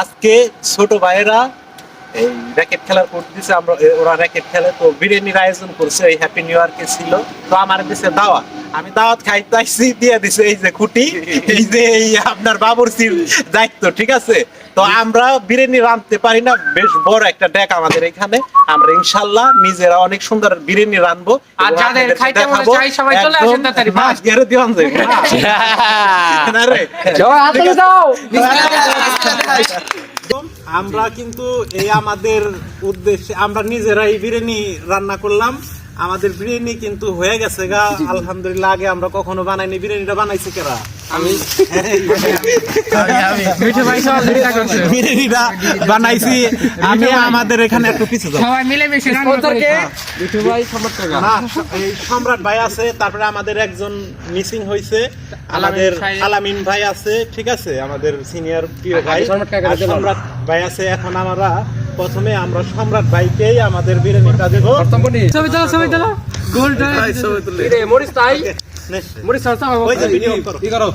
আজকে ছোট ভাইয়েরা এই র্যাকেট খেলার কোর্ট দিছে আমরা ওরা র্যাকেট খেলে তো বিরিয়ানির আয়োজন করছে এই হ্যাপি নিউ ইয়ারকে ছিল। তো আমার দিছে দাওয়াত। আমি দাওয়াত খাইতে আইছি দিয়ে দিছে এই যে খুঁটি এই যে এই আপনার বাবুরচির দায়িত্ব ঠিক আছে? তো আমরা বিরিয়ানি রাঁধতে পারি না বেশ বড় একটা ডেক আমাদের এখানে। আমরা ইনশাল্লাহ নিজেরা অনেক সুন্দর বিরিয়ানি রাঁধবো। আর যাদের খাইতে মনে চাই সবাই চলে আসেন তাড়াতাড়ি, মাস গেড়ে দিওয়ান যাবে না রে হাততালি দাও। আমরা কিন্তু এই আমাদের উদ্দেশ্যে আমরা নিজেরাই বিরিয়ানি রান্না করলাম। আমাদের বিরিয়ানি কিন্তু হয়ে গেছে গা। আলহামদুলিল্লাহ আগে আমরা কখনো বানাইনি। বিরিয়ানিটা বানাইছে কেরা? আমি মিঠু ভাই সহযোগিতা করছে বিরিয়ানিটা বানাইছি। আমি আমাদের এখানে একটু পিছু সবাই মিলে মিশে ভাই সম্রাট কাকা না এই সম্রাট ভাই আছে তারপরে আমাদের একজন মিসিং হয়েছে আমাদের আলামিন ভাই। আছে ঠিক আছে? আমাদের সিনিয়র প্রিয় ভাই। সম্রাট ভাই আছে এখন আমরা প্রথমে আমরা সম্রাট ভাইকেই আমাদের বিরিয়ানিটা দেবো। ছবি তোলো ছবি তোলো। তাই নেক্সট। মরিস সালসা ওই যে ভিডিও করো কি করো